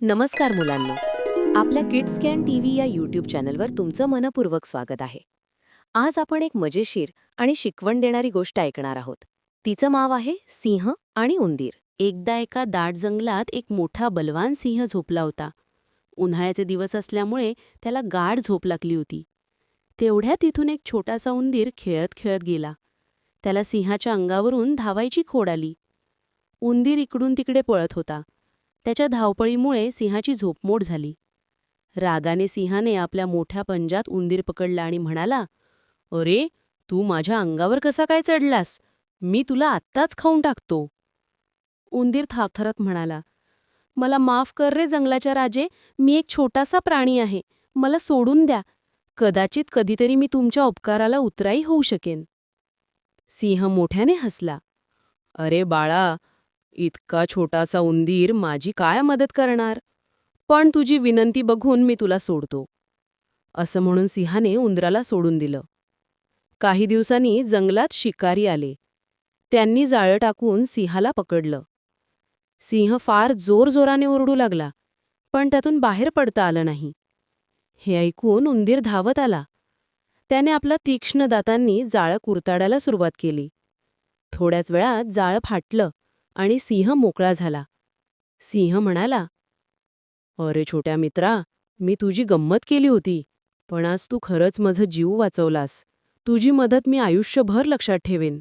नमस्कार मुलांनो. आपल्या किड्स कॅन टी व्ही या यूट्यूब चॅनलवर तुमचं मनपूर्वक स्वागत आहे. आज आपण एक मजेशीर आणि शिकवण देणारी गोष्ट ऐकणार आहोत. तिचं नाव आहे सिंह आणि उंदीर. एकदा एका दाट जंगलात एक मोठा बलवान सिंह झोपला होता. उन्हाळ्याचे दिवस असल्यामुळे त्याला गाढ झोप लागली होती. तेवढ्या तिथून एक छोटासा उंदीर खेळत खेळत गेला. त्याला सिंहाच्या अंगावरून धावायची खोड आली. उंदीर इकडून तिकडे पळत होता. त्याच्या धावपळीमुळे सिंहाची झोपमोड झाली. रागाने सिंहाने आपल्या मोठ्या पंजात उंदीर पकडला आणि म्हणाला अरे तू माझ्या अंगावर कसा काय चढलास? मी तुला आत्ताच खाऊन टाकतो. उंदीर थाथरत म्हणाला मला माफ कर रे जंगलाच्या राजे मी एक छोटासा प्राणी आहे. मला सोडून द्या. कदाचित कधीतरी मी तुमच्या उपकाराला उतराई होऊ शकेन. सिंह मोठ्याने हसला अरे बाळा इतका छोटासा उंदीर माझी काय मदत करणार? पण तुझी विनंती बघून मी तुला सोडतो. असं म्हणून सिंहाने उंदराला सोडून दिलं. काही दिवसांनी जंगलात शिकारी आले. त्यांनी जाळं टाकून सिंहाला पकडलं. सिंह फार जोरजोराने ओरडू लागला पण त्यातून बाहेर पडता आलं नाही. हे ऐकून उंदीर धावत आला. त्याने आपल्या तीक्ष्ण दातांनी जाळं कुरताडायला सुरुवात केली. थोड्याच वेळात जाळं फाटलं. आणि सिंह मोकळा झाला. सिंह म्हणाला अरे छोट्या मित्रा मी तुझी गंमत केली होती पण आज तू खरंच माझं जीव वाचवलास. तुझी मदत मी आयुष्यभर लक्षात ठेवेन.